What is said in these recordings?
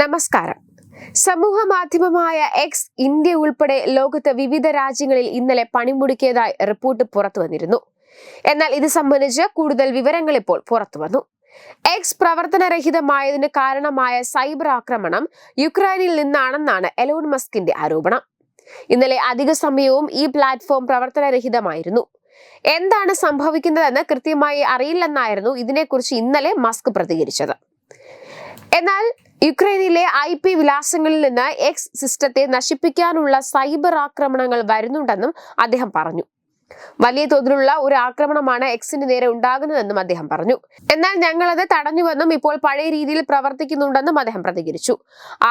നമസ്കാരം. സമൂഹ മാധ്യമമായ എക്സ് ഇന്ത്യ ഉൾപ്പെടെ ലോകത്ത് വിവിധ രാജ്യങ്ങളിൽ ഇന്നലെ പണിമുടക്കിയതായി റിപ്പോർട്ട് പുറത്തു വന്നിരുന്നു. എന്നാൽ ഇത് സംബന്ധിച്ച് കൂടുതൽ വിവരങ്ങൾ ഇപ്പോൾ പുറത്തു വന്നു. എക്സ് പ്രവർത്തനരഹിതമായതിന് കാരണമായ സൈബർ ആക്രമണം യുക്രൈനിൽ നിന്നാണെന്നാണ് എലോൺ മസ്കിന്റെ ആരോപണം. ഇന്നലെ അധിക സമയവും ഈ പ്ലാറ്റ്ഫോം പ്രവർത്തനരഹിതമായിരുന്നു. എന്താണ് സംഭവിക്കുന്നതെന്ന് കൃത്യമായി അറിയില്ലെന്നായിരുന്നു ഇതിനെക്കുറിച്ച് ഇന്നലെ മസ്ക് പ്രതികരിച്ചത്. എന്നാൽ യുക്രൈനിലെ ഐ പി വിലാസങ്ങളിൽ നിന്ന് എക്സ് സിസ്റ്റത്തെ നശിപ്പിക്കാനുള്ള സൈബർ ആക്രമണങ്ങൾ വരുന്നുണ്ടെന്നും അദ്ദേഹം പറഞ്ഞു. വലിയ തോതിലുള്ള ഒരു ആക്രമണമാണ് എക്സിന് നേരെ ഉണ്ടാകുന്നതെന്നും അദ്ദേഹം പറഞ്ഞു. എന്നാൽ ഞങ്ങളത് തടഞ്ഞുവെന്നും ഇപ്പോൾ പഴയ രീതിയിൽ പ്രവർത്തിക്കുന്നുണ്ടെന്നും അദ്ദേഹം പ്രതികരിച്ചു.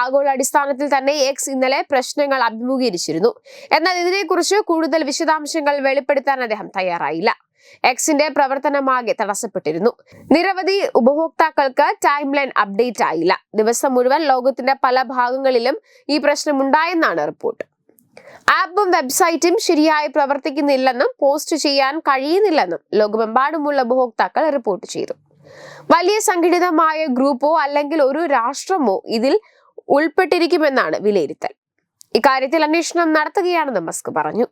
ആഗോള അടിസ്ഥാനത്തിൽ തന്നെ എക്സ് ഇന്നലെ പ്രശ്നങ്ങൾ അഭിമുഖീകരിച്ചിരുന്നു. എന്നാൽ ഇതിനെക്കുറിച്ച് കൂടുതൽ വിശദാംശങ്ങൾ വെളിപ്പെടുത്താൻ അദ്ദേഹം തയ്യാറായില്ല. എക്സിന്റെ പ്രവർത്തനമാകെ തടസ്സപ്പെട്ടിരുന്നു. നിരവധി ഉപഭോക്താക്കൾക്ക് ടൈം ലൈൻ അപ്ഡേറ്റ് ആയില്ല. ദിവസം മുഴുവൻ ലോകത്തിന്റെ പല ഭാഗങ്ങളിലും ഈ പ്രശ്നം ഉണ്ടായെന്നാണ് റിപ്പോർട്ട് ആപ്പും വെബ്സൈറ്റും ശരിയായി പ്രവർത്തിക്കുന്നില്ലെന്നും പോസ്റ്റ് ചെയ്യാൻ കഴിയുന്നില്ലെന്നും ലോകമെമ്പാടുമുള്ള ഉപഭോക്താക്കൾ റിപ്പോർട്ട് ചെയ്തു. വലിയ സംഘടിതമായ ഗ്രൂപ്പോ അല്ലെങ്കിൽ ഒരു രാഷ്ട്രമോ ഇതിൽ ഉൾപ്പെട്ടിരിക്കുമെന്നാണ് വിലയിരുത്തൽ. ഇക്കാര്യത്തിൽ അന്വേഷണം നടത്തുകയാണെന്ന് മസ്ക് പറഞ്ഞു.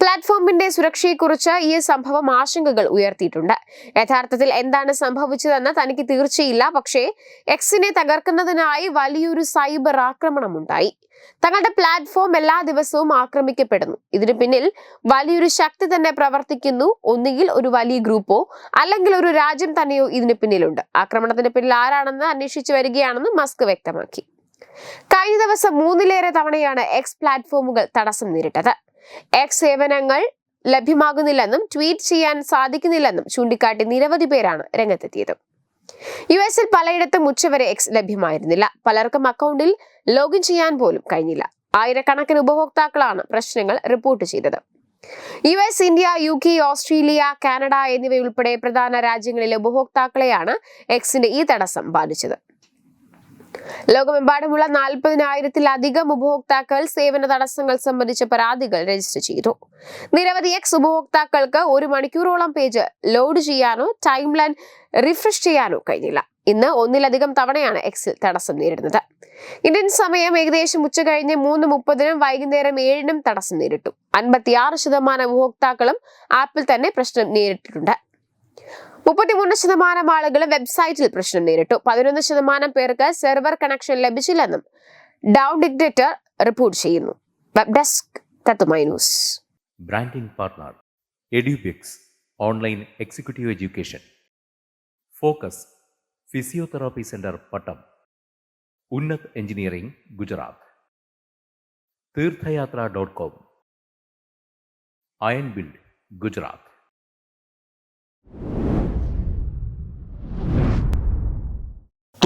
പ്ലാറ്റ്ഫോമിന്റെ സുരക്ഷയെക്കുറിച്ച് ഈ സംഭവം ആശങ്കകൾ ഉയർത്തിയിട്ടുണ്ട്. യഥാർത്ഥത്തിൽ എന്താണ് സംഭവിച്ചതെന്ന് തനിക്ക് തീർച്ചയില്ല. പക്ഷേ എക്സിനെ തകർക്കുന്നതിനായി വലിയൊരു സൈബർ ആക്രമണം ഉണ്ടായി തങ്ങളുടെ പ്ലാറ്റ്ഫോം എല്ലാ ദിവസവും ആക്രമിക്കപ്പെടുന്നു. ഇതിനു പിന്നിൽ വലിയൊരു ശക്തി തന്നെ പ്രവർത്തിക്കുന്നു. ഒന്നുകിൽ ഒരു വലിയ ഗ്രൂപ്പോ അല്ലെങ്കിൽ ഒരു രാജ്യം തന്നെയോ ഇതിന് പിന്നിലുണ്ട്. ആക്രമണത്തിന്റെ പിന്നിൽ ആരാണെന്ന് അന്വേഷിച്ചു വരികയാണെന്ന് മസ്ക് വ്യക്തമാക്കി. കഴിഞ്ഞ ദിവസം മൂന്നിലേറെ തവണയാണ് എക്സ് പ്ലാറ്റ്ഫോമുകൾ തടസ്സം നേരിട്ടത്. എക്സ് സേവനങ്ങൾ ലഭ്യമാകുന്നില്ലെന്നും ട്വീറ്റ് ചെയ്യാൻ സാധിക്കുന്നില്ലെന്നും ചൂണ്ടിക്കാട്ടി നിരവധി പേരാണ് രംഗത്തെത്തിയത്. യു എസിൽ പലയിടത്തും ഉച്ചവരെ എക്സ് ലഭ്യമായിരുന്നില്ല. പലർക്കും അക്കൗണ്ടിൽ ലോഗിൻ ചെയ്യാൻ പോലും കഴിഞ്ഞില്ല. ആയിരക്കണക്കിന് ഉപഭോക്താക്കളാണ് പ്രശ്നങ്ങൾ റിപ്പോർട്ട് ചെയ്തത്. U S India U K Australia Canada എന്നിവയുൾപ്പെടെ പ്രധാന രാജ്യങ്ങളിലെ ഉപഭോക്താക്കളെയാണ് എക്സിന്റെ ഈ തടസ്സം ബാധിച്ചത്. ലോകമെമ്പാടുമുള്ള നാൽപ്പതിനായിരത്തിലധികം ഉപഭോക്താക്കൾ സേവന തടസ്സങ്ങൾ സംബന്ധിച്ച പരാതികൾ രജിസ്റ്റർ ചെയ്തു. നിരവധി എക്സ് ഉപഭോക്താക്കൾക്ക് ഒരു മണിക്കൂറോളം പേജ് ലോഡ് ചെയ്യാനോ ടൈം ലൈൻ റിഫ്രഷ് ചെയ്യാനോ കഴിഞ്ഞില്ല. ഇന്ന് ഒന്നിലധികം തവണയാണ് എക്സിൽ തടസ്സം നേരിടുന്നത്. ഇന്ത്യൻ സമയം ഏകദേശം ഉച്ച കഴിഞ്ഞ് മൂന്ന് മുപ്പതിനും വൈകുന്നേരം ഏഴിനും തടസ്സം നേരിട്ടു. അൻപത്തിയാറ് ശതമാനം ഉപഭോക്താക്കളും ആപ്പിൽ തന്നെ പ്രശ്നം നേരിട്ടിട്ടുണ്ട്. മുപ്പത്തിമൂന്ന് ശതമാനം ആളുകൾ വെബ്സൈറ്റിൽ പ്രശ്നം നേരിട്ടു. പതിനൊന്ന് ശതമാനം പേർക്ക് സെർവർ കണക്ഷൻ ലഭിച്ചില്ലെന്നും ഡൗൺ ഡിക്റ്റേറ്റർ റിപ്പോർട്ട് ചെയ്യുന്നു. Web desk news branding partner Edubix online executive education focus physiotherapy centre Pattom Unnat engineering Gujarat Theerthayathra dot com iron build Gujarat